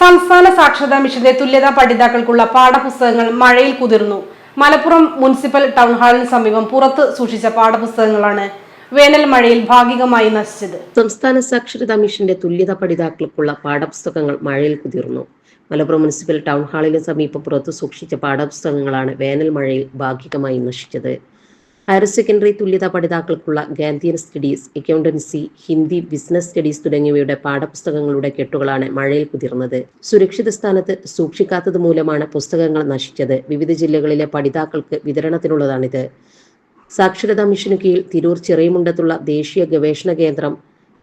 സംസ്ഥാന സാക്ഷരതാ മിഷന്റെ തുല്യതാ പഠിതാക്കൾക്കുള്ള പാഠപുസ്തകങ്ങൾ മഴയിൽ കുതിർന്നു. മലപ്പുറം മുനിസിപ്പൽ ടൗൺ ഹാളിന് സമീപം പുറത്ത് സൂക്ഷിച്ച പാഠപുസ്തകങ്ങളാണ് വേനൽ മഴയിൽ ഭാഗികമായി നശിച്ചത്. സംസ്ഥാന സാക്ഷരതാ മിഷന്റെ തുല്യതാ പഠിതാക്കൾക്കുള്ള പാഠപുസ്തകങ്ങൾ മഴയിൽ കുതിർന്നു. മലപ്പുറം മുനിസിപ്പൽ ടൗൺ ഹാളിന് സമീപം പുറത്ത് സൂക്ഷിച്ച പാഠപുസ്തകങ്ങളാണ് വേനൽ മഴയിൽ ഭാഗികമായി നശിച്ചത്. ഹയർ സെക്കൻഡറി തുല്യതാ പഠിതാക്കൾക്കുള്ള Gandhian studies accountancy Hindi business studies തുടങ്ങിയവയുടെ പാഠപുസ്തകങ്ങളുടെ കെട്ടുകളാണ് മഴയിൽ കുതിർന്നത്. സുരക്ഷിത സ്ഥാനത്ത് സൂക്ഷിക്കാത്തത് മൂലമാണ് പുസ്തകങ്ങൾ നശിച്ചത്. വിവിധ ജില്ലകളിലെ പഠിതാക്കൾക്ക് വിതരണത്തിനുള്ളതാണിത്. സാക്ഷരതാ മിഷനു കീഴിൽ തിരൂർ ചെറിയമുണ്ടത്തുള്ള ദേശീയ ഗവേഷണ കേന്ദ്രം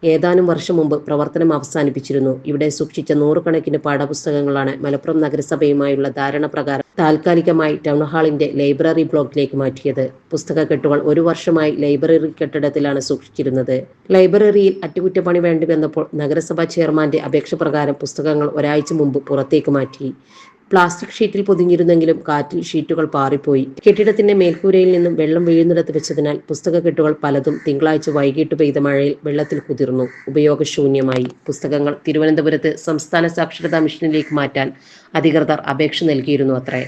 ഏതാനും വർഷം മുമ്പ് പ്രവർത്തനം അവസാനിപ്പിച്ചിരുന്നു. ഇവിടെ സൂക്ഷിച്ച നൂറുകണക്കിന് പാഠപുസ്തകങ്ങളാണ് മലപ്പുറം നഗരസഭയുമായുള്ള ധാരണ പ്രകാരം താൽക്കാലികമായി ടൗൺ ഹാളിന്റെ ലൈബ്രറി ബ്ലോക്കിലേക്ക് മാറ്റിയത്. പുസ്തക കെട്ടുകൾ ഒരു വർഷമായി ലൈബ്രറി കെട്ടിടത്തിലാണ് സൂക്ഷിച്ചിരുന്നത്. ലൈബ്രറിയിൽ അറ്റകുറ്റപ്പണി വേണ്ടി വന്നപ്പോൾ നഗരസഭാ ചെയർമാന്റെ അപേക്ഷ പ്രകാരം പുസ്തകങ്ങൾ ഒരാഴ്ച മുമ്പ് പുറത്തേക്ക് മാറ്റി. പ്ലാസ്റ്റിക് ഷീറ്റിൽ പൊതിഞ്ഞിരുന്നെങ്കിലും കാറ്റിൽ ഷീറ്റുകൾ പാറിപ്പോയി. കെട്ടിടത്തിന്റെ മേൽക്കൂരയിൽ നിന്നും വെള്ളം വീഴുന്നിടത്ത് വെച്ചതിനാൽ പുസ്തക കെട്ടുകൾ പലതും തിങ്കളാഴ്ച വൈകിട്ട് പെയ്ത മഴയിൽ വെള്ളത്തിൽ കുതിർന്നു. ഉപയോഗശൂന്യമായി. പുസ്തകങ്ങൾ തിരുവനന്തപുരത്ത് സംസ്ഥാന സാക്ഷരതാ മിഷനിലേക്ക് മാറ്റാൻ അധികൃതർ അപേക്ഷ നൽകിയിരുന്നു അത്രേ.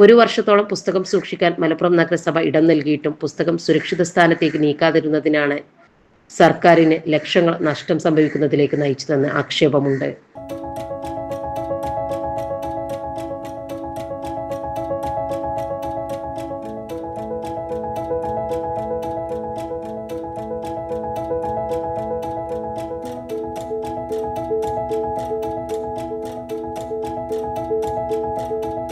ഒരു വർഷത്തോളം പുസ്തകം സൂക്ഷിക്കാൻ മലപ്പുറം നഗരസഭ ഇടം നൽകിയിട്ടും പുസ്തകം സുരക്ഷിത സ്ഥാനത്തേക്ക് നീക്കാതിരുന്നതിനാണ് സർക്കാരിന് ലക്ഷങ്ങൾ നഷ്ടം സംഭവിക്കുന്നതിലേക്ക് നയിച്ചതെന്ന് ആക്ഷേപമുണ്ട്.